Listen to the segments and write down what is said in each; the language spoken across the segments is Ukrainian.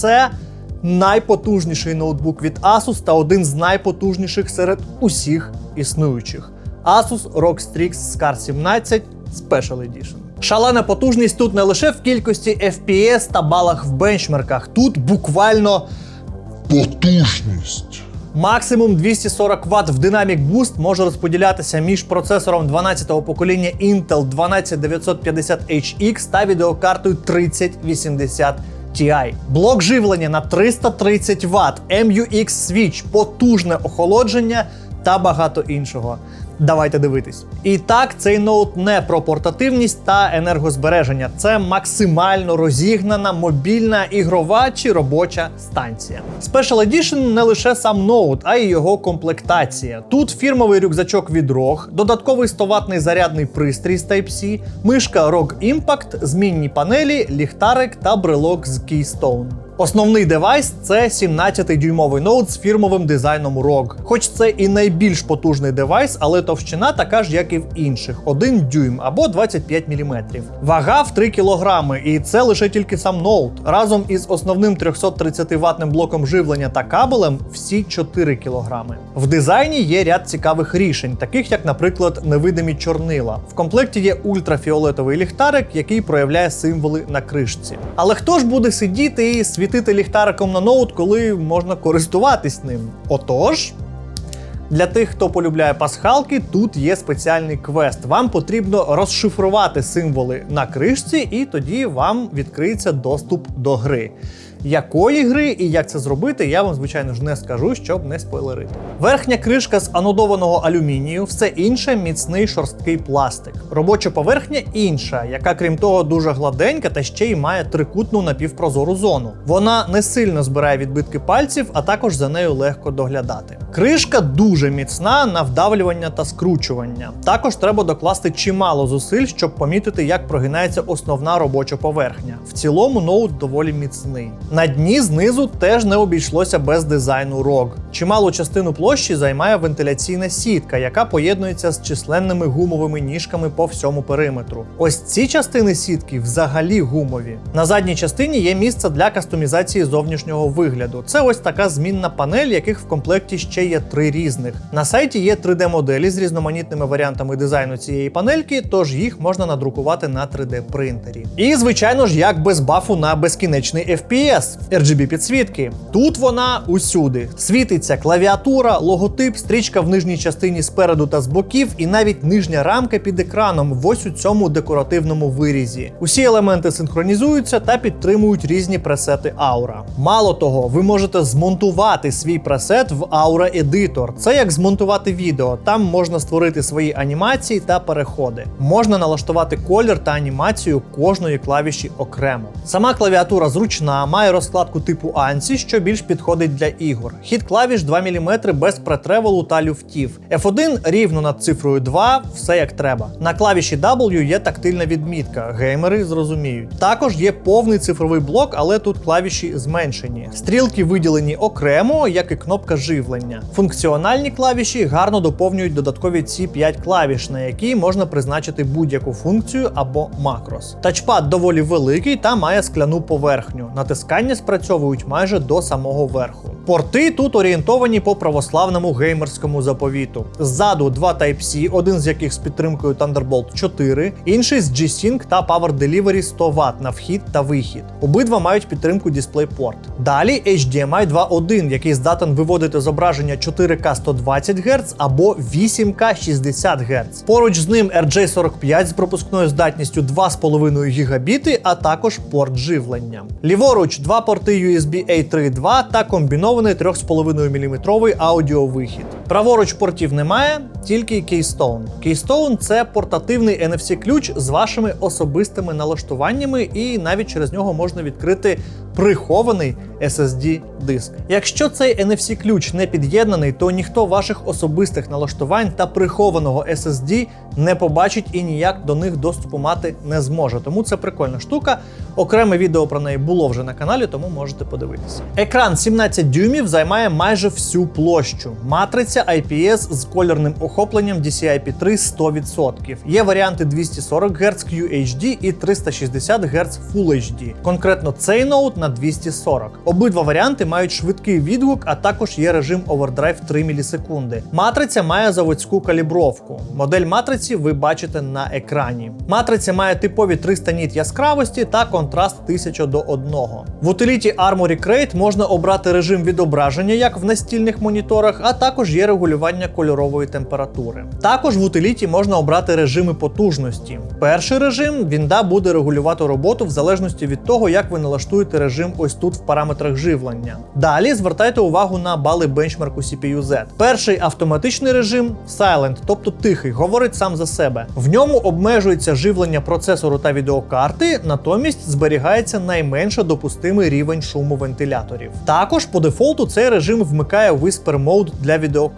це найпотужніший ноутбук від Asus та один з найпотужніших серед усіх існуючих. Asus ROG Strix Scar 17 Special Edition. Шалена потужність тут не лише в кількості FPS та балах в бенчмарках. Тут буквально Потужність. Максимум 240 Вт в Dynamic Boost може розподілятися між процесором 12-го покоління Intel 12950HX та відеокартою 3080 Ti. Блок живлення на 330 Вт, MUX Switch, потужне охолодження та багато іншого. Давайте дивитись. І так, цей ноут не про портативність та енергозбереження. Це максимально розігнана мобільна ігрова чи робоча станція. Special Edition не лише сам ноут, а й його комплектація. Тут фірмовий рюкзачок від ROG, додатковий 100-ваттний зарядний пристрій з Type-C, мишка ROG Impact, змінні панелі, ліхтарик та брелок з Keystone. Основний девайс це 17-дюймовий ноут з фірмовим дизайном ROG. Хоч це і найбільш потужний девайс, але товщина така ж, як і в інших: 1 дюйм або 25 мм. Вага в 3 кг, і це лише тільки сам ноут. Разом із основним 330 ватним блоком живлення та кабелем всі 4 кг. В дизайні є ряд цікавих рішень, таких як, наприклад, невидимі чорнила. В комплекті є ультрафіолетовий ліхтарик, який проявляє символи на кришці. Але хто ж буде сидіти і світити ліхтариком на ноут, коли можна користуватись ним? Отож. Для тих, хто полюбляє пасхалки, тут є спеціальний квест. Вам потрібно розшифрувати символи на кришці, і тоді вам відкриється доступ до гри. Якої гри і як це зробити, я вам, звичайно ж, не скажу, щоб не спойлерити. Верхня кришка з анодованого алюмінію, все інше міцний шорсткий пластик. Робоча поверхня інша, яка, крім того, дуже гладенька та ще й має трикутну напівпрозору зону. Вона не сильно збирає відбитки пальців, а також за нею легко доглядати. Кришка дуже міцна на вдавлювання та скручування. Також треба докласти чимало зусиль, щоб помітити, як прогинається основна робоча поверхня. В цілому ноут доволі міцний. На дні знизу теж не обійшлося без дизайну ROG. Чималу частину площі займає вентиляційна сітка, яка поєднується з численними гумовими ніжками по всьому периметру. Ось ці частини сітки взагалі гумові. На задній частині є місце для кастомізації зовнішнього вигляду. Це ось така змінна панель, яких в комплекті ще є три різних. На сайті є 3D-моделі з різноманітними варіантами дизайну цієї панельки, тож їх можна надрукувати на 3D принтері. І звичайно ж, як без бафу на безкінечний FPS. RGB підсвітки. Тут вона усюди. Світиться клавіатура, логотип, стрічка в нижній частині спереду та з боків, і навіть нижня рамка під екраном в ось у цьому декоративному вирізі. Усі елементи синхронізуються та підтримують різні пресети Aura. Мало того, ви можете змонтувати свій пресет в Aura Editor. Це як змонтувати відео. Там можна створити свої анімації та переходи. Можна налаштувати колір та анімацію кожної клавіші окремо. Сама клавіатура зручна, має розкладку типу ANSI, що більш підходить для ігор. Хід клавіш 2 мм без претревелу та люфтів. F1 рівно над цифрою 2, все як треба. На клавіші W є тактильна відмітка, геймери зрозуміють. Також є повний цифровий блок, але тут клавіші зменшені. Стрілки виділені окремо, як і кнопка живлення. Функціональні клавіші гарно доповнюють додаткові ці 5 клавіш, на які можна призначити будь-яку функцію або макрос. Тачпад доволі великий та має скляну поверхню. Натискання спрацьовують майже до самого верху. Порти тут орієнтовані по православному геймерському заповіту. Ззаду два Type-C, один з яких з підтримкою Thunderbolt 4, інший з G-Sync та Power Delivery 100 Вт на вхід та вихід. Обидва мають підтримку DisplayPort. Далі HDMI 2.1, який здатен виводити зображення 4К 120 Гц або 8К 60 Гц. Поруч з ним RJ45 з пропускною здатністю 2,5 ГБ, а також порт живлення. Ліворуч два порти USB A 3.2 та комбінований 3,5 мм аудіовихід. Праворуч портів немає, тільки Keystone. Keystone – це портативний NFC-ключ з вашими особистими налаштуваннями, і навіть через нього можна відкрити прихований SSD-диск. Якщо цей NFC-ключ не під'єднаний, то ніхто ваших особистих налаштувань та прихованого SSD не побачить і ніяк до них доступу мати не зможе. Тому це прикольна штука. Окреме відео про неї було вже на каналі, тому можете подивитися. Екран 17 дюймів займає майже всю площу. Матриця Підтримується IPS з кольорним охопленням DCI-P3 100%. Є варіанти 240 Гц QHD і 360 Гц Full HD. Конкретно цей ноут на 240. Обидва варіанти мають швидкий відгук, а також є режим Overdrive 3 мілісекунди. Матриця має заводську калібровку. Модель матриці ви бачите на екрані. Матриця має типові 300 ніт яскравості та контраст 1000 до 1. В утиліті Armory Crate можна обрати режим відображення, як в настільних моніторах, а також є регулювання кольорової температури. Також в утиліті можна обрати режими потужності. Перший режим вінда буде регулювати роботу в залежності від того, як ви налаштуєте режим ось тут в параметрах живлення. Далі звертайте увагу на бали бенчмарку CPU-Z. Перший автоматичний режим Silent, тобто тихий, говорить сам за себе. В ньому обмежується живлення процесору та відеокарти, натомість зберігається найменше допустимий рівень шуму вентиляторів. Також по дефолту цей режим вмикає Whisper Mode для відеокарти.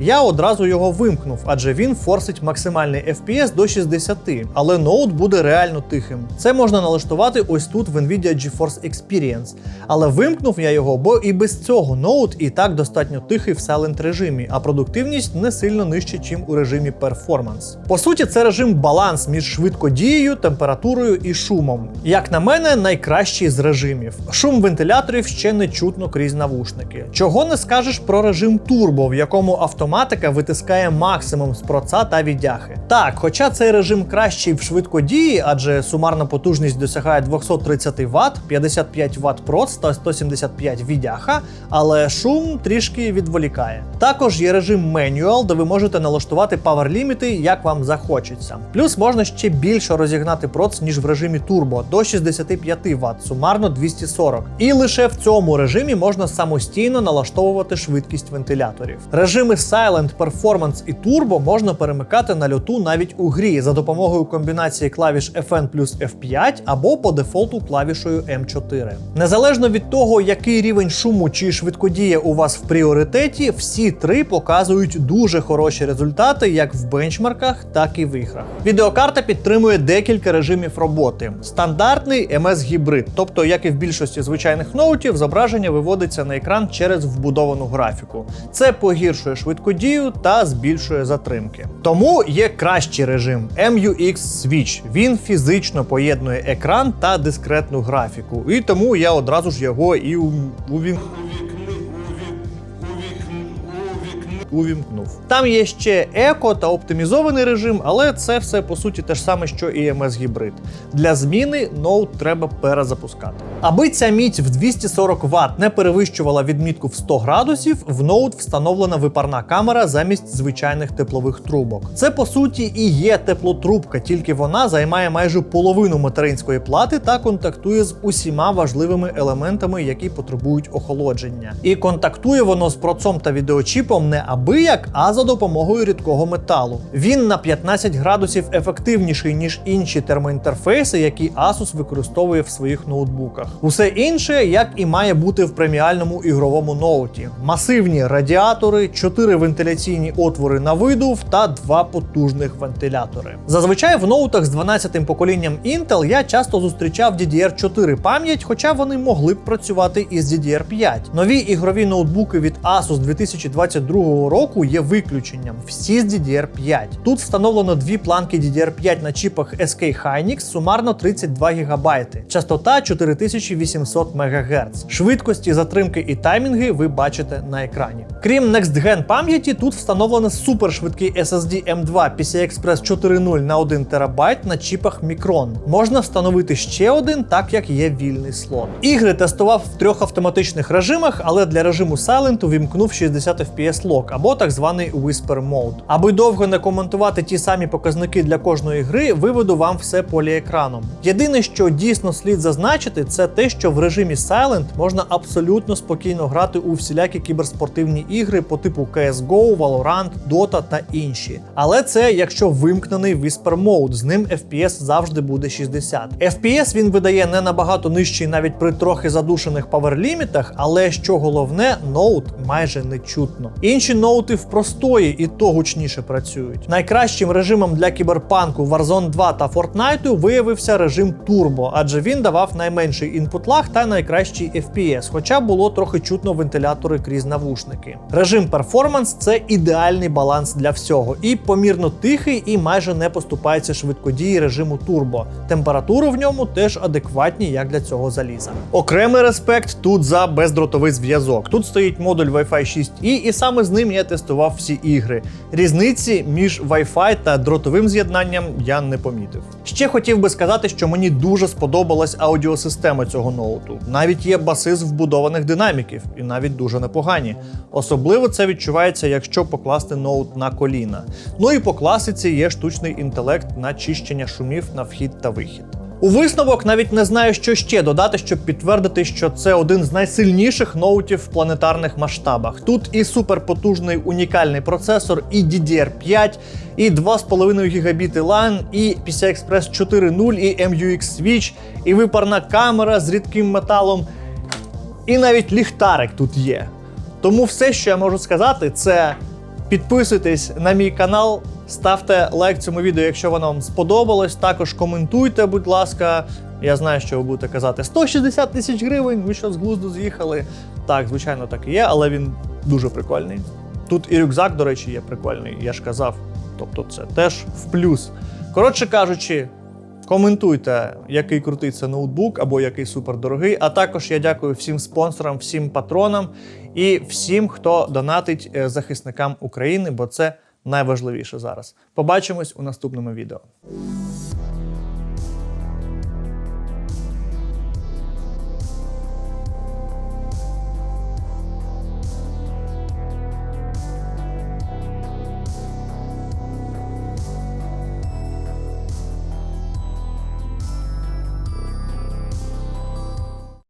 Я одразу його вимкнув, адже він форсить максимальний FPS до 60, але ноут буде реально тихим. Це можна налаштувати ось тут в Nvidia GeForce Experience. Але вимкнув я його, бо і без цього ноут і так достатньо тихий в silent режимі, а продуктивність не сильно нижче, чим у режимі Performance. По суті, це режим баланс між швидкодією, температурою і шумом. Як на мене, найкращий з режимів. Шум вентиляторів ще не чутно крізь навушники. Чого не скажеш про режим турбо, в якому автоматика витискає максимум з проца та віддяхи. Так, хоча цей режим кращий в швидкодії, адже сумарна потужність досягає 230 Вт, 55 Вт проц та 175 віддяха, але шум трішки відволікає. Також є режим Manual, де ви можете налаштувати паверліміти, як вам захочеться. Плюс можна ще більше розігнати проц, ніж в режимі турбо до 65 Вт, сумарно 240. І лише в цьому режимі можна самостійно налаштовувати швидкість вентиляторів. Режими Silent, Performance і Turbo можна перемикати на льоту навіть у грі за допомогою комбінації клавіш FN плюс F5 або по дефолту клавішою M4. Незалежно від того, який рівень шуму чи швидкодія у вас в пріоритеті, всі три показують дуже хороші результати як в бенчмарках, так і в іграх. Відеокарта підтримує декілька режимів роботи. Стандартний MS гібрид, тобто, як і в більшості звичайних ноутів, зображення виводиться на екран через вбудовану графіку. Це погіршує швидкодію та збільшує затримки. Тому є кращий режим MUX Switch. Він фізично поєднує екран та дискретну графіку. І тому я одразу ж його і у- увімкнув. Там є ще еко та оптимізований режим, але це все по суті те ж саме, що і MS гібрид. Для зміни ноут треба перезапускати. Аби ця міць в 240 Вт не перевищувала відмітку в 100 градусів, в ноут встановлена випарна камера замість звичайних теплових трубок. Це по суті і є теплотрубка, тільки вона займає майже половину материнської плати та контактує з усіма важливими елементами, які потребують охолодження. І контактує воно з процом та відеочіпом не абияк, а за допомогою рідкого металу. Він на 15 градусів ефективніший ніж інші термоінтерфейси, які Asus використовує в своїх ноутбуках. Усе інше, як і має бути в преміальному ігровому ноуті: масивні радіатори, 4 вентиляційні отвори на видув та два потужних вентилятори. Зазвичай в ноутах з 12-тим поколінням Intel я часто зустрічав DDR4 пам'ять, хоча вони могли б працювати із DDR5. Нові ігрові ноутбуки від Asus 2022 року є виключенням. Всі з DDR5. Тут встановлено дві планки DDR5 на чіпах SK Hynix, сумарно 32 ГБ. Частота 4800 МГц. Швидкості, затримки і таймінги ви бачите на екрані. Крім Next Gen пам'яті, тут встановлено супершвидкий SSD M2 PCI Express 4.0 на 1 ТБ на чіпах Micron. Можна встановити ще один, так як є вільний слот. Ігри тестував в трьох автоматичних режимах, але для режиму Silent увімкнув 60 FPS Lock або так званий Whisper Mode. Аби довго не коментувати ті самі показники для кожної гри, виведу вам все поліекраном. Єдине, що дійсно слід зазначити, це те, що в режимі Silent можна абсолютно спокійно грати у всілякі кіберспортивні ігри по типу CSGO, Valorant, Dota та інші. Але це якщо вимкнений Whisper Mode, з ним FPS завжди буде 60. FPS він видає не набагато нижчий навіть при трохи задушених паверлімітах, але що головне, ноут майже не чутно. Інші ноути в простої і то гучніше працюють. Найкращим режимом для кіберпанку Warzone 2 та Fortnite виявився режим Turbo, адже він давав найменший input lag та найкращий FPS, хоча було трохи чутно вентилятори крізь навушники. Режим перформанс це ідеальний баланс для всього, і помірно тихий, і майже не поступається швидкодії режиму турбо. Температури в ньому теж адекватні, як для цього заліза. Окремий респект тут за бездротовий зв'язок. Тут стоїть модуль Wi-Fi 6E, і саме з ним я тестував всі ігри. Різниці між Wi-Fi та дротовим з'єднанням я не помітив. Ще хотів би сказати, що мені дуже сподобалась аудіосистема цього ноуту. Навіть є баси з вбудованих динаміків, і навіть дуже непогані. Особливо це відчувається, якщо покласти ноут на коліна. Ну і по класиці є штучний інтелект на чищення шумів на вхід та вихід. У висновок навіть не знаю, що ще додати, щоб підтвердити, що це один з найсильніших ноутів в планетарних масштабах. Тут і суперпотужний унікальний процесор, і DDR5, і 2,5 гігабіти LAN, і PCI-Express 4.0, і MUX Switch, і випарна камера з рідким металом, і навіть ліхтарик тут є. Тому все, що я можу сказати, це підписуйтесь на мій канал, ставте лайк цьому відео, якщо воно вам сподобалось. Також коментуйте, будь ласка. Я знаю, що ви будете казати 160 тисяч гривень. Ви що з глузду з'їхали? Так, звичайно, так і є, але він дуже прикольний. Тут і рюкзак, до речі, є прикольний, я ж казав. Тобто, це теж в плюс. Коротше кажучи, коментуйте, який крутий це ноутбук або який супердорогий. А також я дякую всім спонсорам, всім патронам і всім, хто донатить е, захисникам України, бо це найважливіше зараз. Побачимось у наступному відео.